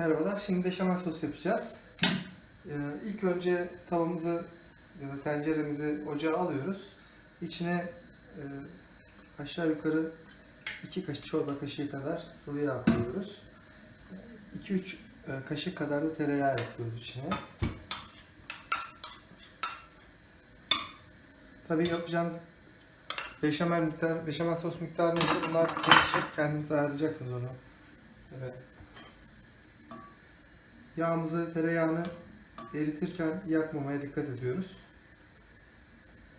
Merhabalar. Şimdi beşamel sos yapacağız. Ee, ilk önce tavamızı ya da tenceremizi ocağa alıyoruz. İçine e, aşağı yukarı 2 kaşık çorba kaşığı kadar sıvı yağ koyuyoruz. 2-3 e, kaşık kadar da tereyağı yapıyoruz içine. Tabii yapacağınız beşamel miktar, beşamel sos miktarı nedir? Bunlar değişik. Kendiniz ayarlayacaksınız onu. Evet. Yağımızı, tereyağını eritirken yakmamaya dikkat ediyoruz.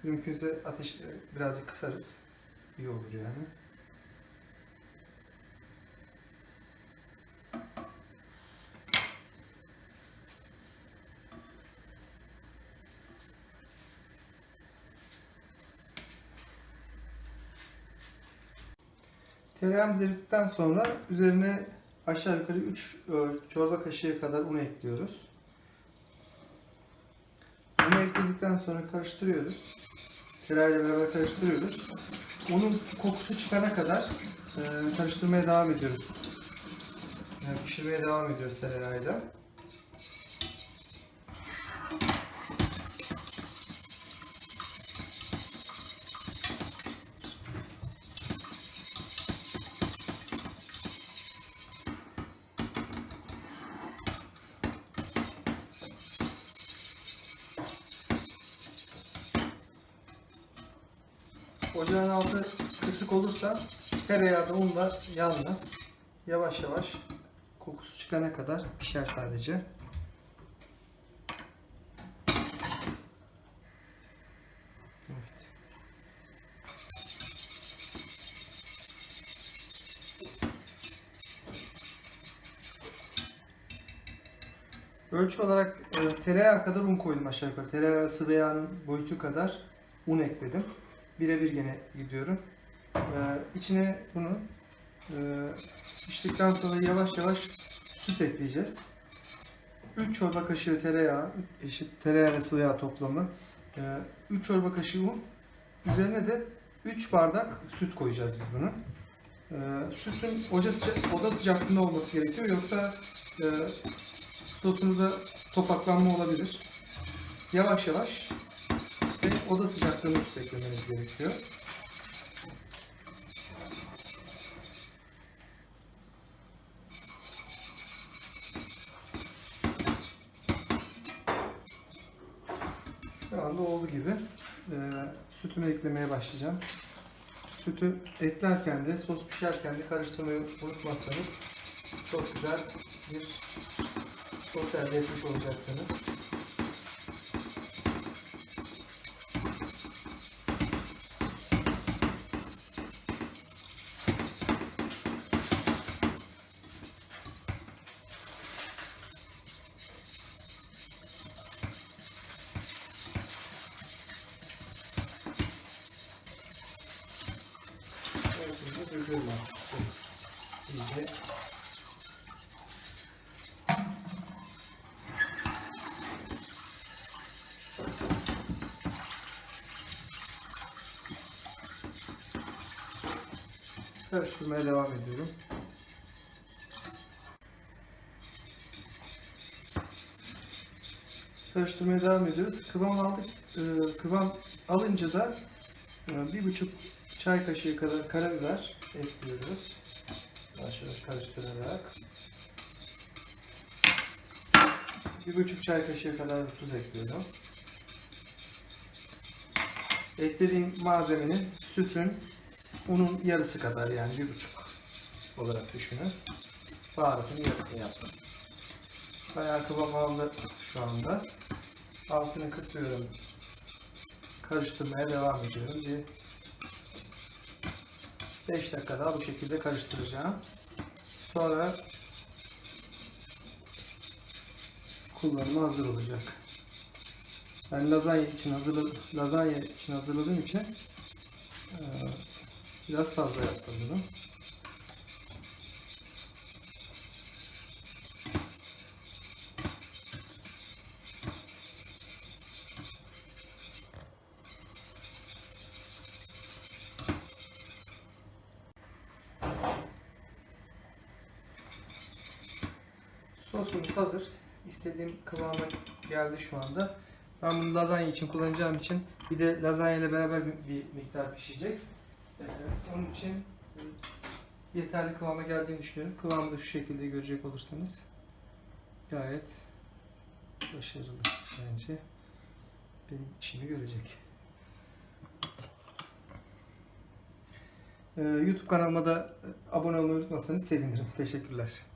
Mümkünse ateş birazcık kısarız. İyi olur yani. Tereyağımız eridikten sonra üzerine aşağı yukarı 3 çorba kaşığı kadar un ekliyoruz. Unu ekledikten sonra karıştırıyoruz. Tereyağıyla beraber karıştırıyoruz. Unun kokusu çıkana kadar e, karıştırmaya devam ediyoruz. Yani pişirmeye devam ediyoruz tereyağıyla. Ocağın altı kısık olursa tereyağı da un da yanmaz. Yavaş yavaş kokusu çıkana kadar pişer sadece. Evet. Ölçü olarak e, tereyağı kadar un koydum aşağı yukarı. Tereyağı sıvı yağının boyutu kadar un ekledim. Birebir gene gidiyorum. Ee, içine bunu e, piştikten sonra yavaş yavaş süt ekleyeceğiz. 3 çorba kaşığı tereyağı, eşit tereyağı ve sıvı yağ toplamı. 3 çorba kaşığı un. Üzerine de 3 bardak süt koyacağız biz bunu. Ee, sütün oda, oda sıcaklığında olması gerekiyor. Yoksa e, sosunuzda topaklanma olabilir. Yavaş yavaş ve oda sıcaklığını üst eklemeniz gerekiyor. Şu anda oldu gibi. Ee, sütümü eklemeye başlayacağım. Sütü eklerken de sos pişerken de karıştırmayı unutmazsanız çok güzel bir sos elde etmiş olacaksınız. Artık. İyice karıştırmaya devam ediyorum. Karıştırmaya devam ediyoruz. Kıvam aldık. e, kıvam alınca da e, bir buçuk çay kaşığı kadar karabiber ekliyoruz. Yavaş yavaş karıştırarak. Bir buçuk çay kaşığı kadar tuz ekliyorum. Eklediğim malzemenin sütün unun yarısı kadar yani bir buçuk olarak düşünün. Baharatın yarısını yaptım. Bayağı kıvam aldı şu anda. Altını kısıyorum. Karıştırmaya devam ediyorum. Bir 5 dakika daha bu şekilde karıştıracağım. Sonra kullanıma hazır olacak. Ben lazanya için hazırladım, lazanya için hazırladığım için biraz fazla yaptım bunu. Sosumuz hazır. İstediğim kıvama geldi şu anda. Ben bunu lazanya için kullanacağım için bir de lazanya ile beraber bir, bir miktar pişecek. Ee, onun için yeterli kıvama geldiğini düşünüyorum. Kıvamı da şu şekilde görecek olursanız gayet başarılı bence. Benim işimi görecek. Ee, YouTube kanalıma da abone olmayı unutmazsanız sevinirim. Teşekkürler.